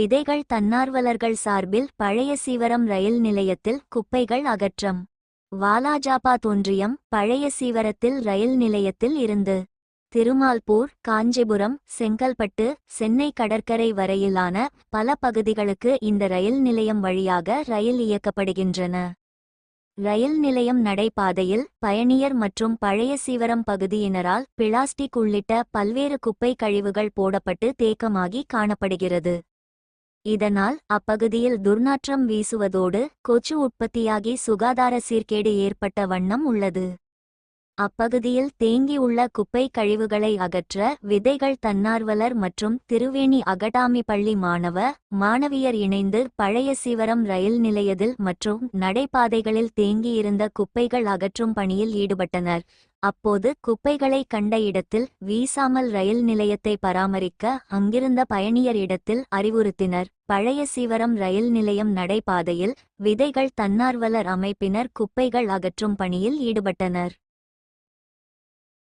விதைகள் தன்னார்வலர்கள் சார்பில் பழைய சீவரம் ரயில் நிலையத்தில் குப்பைகள் அகற்றம். வாலாஜாபாத் ஒன்றியம் பழைய சீவரத்தில் ரயில் நிலையத்தில் இருந்து. திருமால்பூர் காஞ்சிபுரம் செங்கல்பட்டு சென்னை கடற்கரை வரையிலான பல பகுதிகளுக்கு இந்த ரயில் நிலையம் வழியாக ரயில் இயக்கப்படுகின்றன. ரயில் நிலையம் நடைபாதையில் பயணியர் மற்றும் பழைய சீவரம் பகுதியினரால் பிளாஸ்டிக் உள்ளிட்ட பல்வேறு குப்பை கழிவுகள் போடப்பட்டு தேக்கமாகி காணப்படுகிறது. இதனால் அப்பகுதியில் துர்நாற்றம் வீசுவதோடு கொச்சு உற்பத்தியாகி சுகாதார சீர்கேடு ஏற்பட்ட வண்ணம் உள்ளது. அப்பகுதியில் தேங்கியுள்ள குப்பை கழிவுகளை அகற்ற விதைகள் தன்னார்வலர் மற்றும் திருவேணி அகடாமி பள்ளி மாணவ மாணவியர் இணைந்து பழைய சிவரம் ரயில் நிலையத்தில் மற்றும் நடைபாதைகளில் தேங்கியிருந்த குப்பைகள் அகற்றும் பணியில் ஈடுபட்டனர். அப்போது குப்பைகளை கண்ட இடத்தில் வீசாமல் ரயில் நிலையத்தை பராமரிக்க அங்கிருந்த பயணியர் இடத்தில் அறிவுறுத்தினர். பழைய சீவரம் ரயில் நிலையம் நடைபாதையில் விதைகள் தன்னார்வலர் அமைப்பினர் குப்பைகள் அகற்றும் பணியில் ஈடுபட்டனர்.